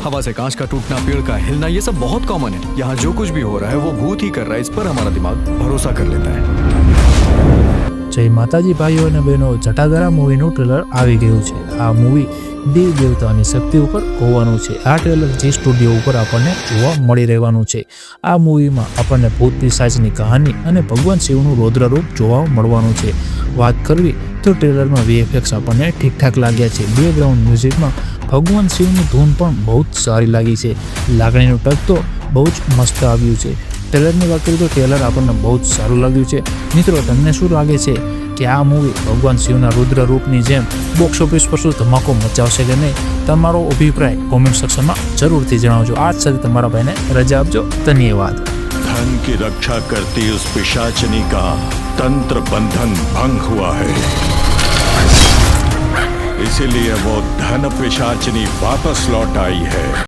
हवा से कांच का टूटना पेड़ का हिलना ये सब बहुत कॉमन है यहाँ जो कुछ भी हो रहा है वो भूत ही कर रहा है इस पर हमारा दिमाग भरोसा कर लेता है જય માતાજી ભાઈઓ અને બહેનો જટાધારા મૂવીનું ટ્રેલર આવી ગયું છે. આ મૂવી દેવ દેવતાની શક્તિ ઉપર હોવાનું છે. આ ટ્રેલર જે સ્ટુડિયો ઉપર આપણને જોવા મળી રહેવાનું છે. આ મૂવીમાં આપણને ભૂત પિશાચની કહાની અને ભગવાન શિવનું રૌદ્ર જોવા મળવાનું છે. વાત કરવી તો ટ્રેલરમાં વીએફએક્સ આપણને ઠીકઠાક લાગ્યા છે. બેકગ્રાઉન્ડ મ્યુઝિકમાં ભગવાન શિવની ધૂન પણ બહુ જ સારી લાગી છે. લાગણીનું ટક તો બહુ જ મસ્ત આવ્યું છે. ટ્રેલરની વાત કરીએ તો ટ્રેલર આપણને બહુ જ સારું લાગ્યું છે મિત્રો તમને શું લાગે છે કે આ મૂવી ભગવાન શિવના રુદ્ર રૂપની જેમ બોક્સ ઓફિસ પર શું ધમાકો મચાવશે કે નહીં તમારો અભિપ્રાય કોમેન્ટ સેક્શનમાં જરૂરથી જણાવજો આજ સાથે તમારા ભાઈને રજા આપજો ધન્યવાદ धन की रक्षा करती उस पिशाचनी का तंत्र बंधन भंग हुआ है इसीलिए वो धन पिशाचनी वापस लौट आई है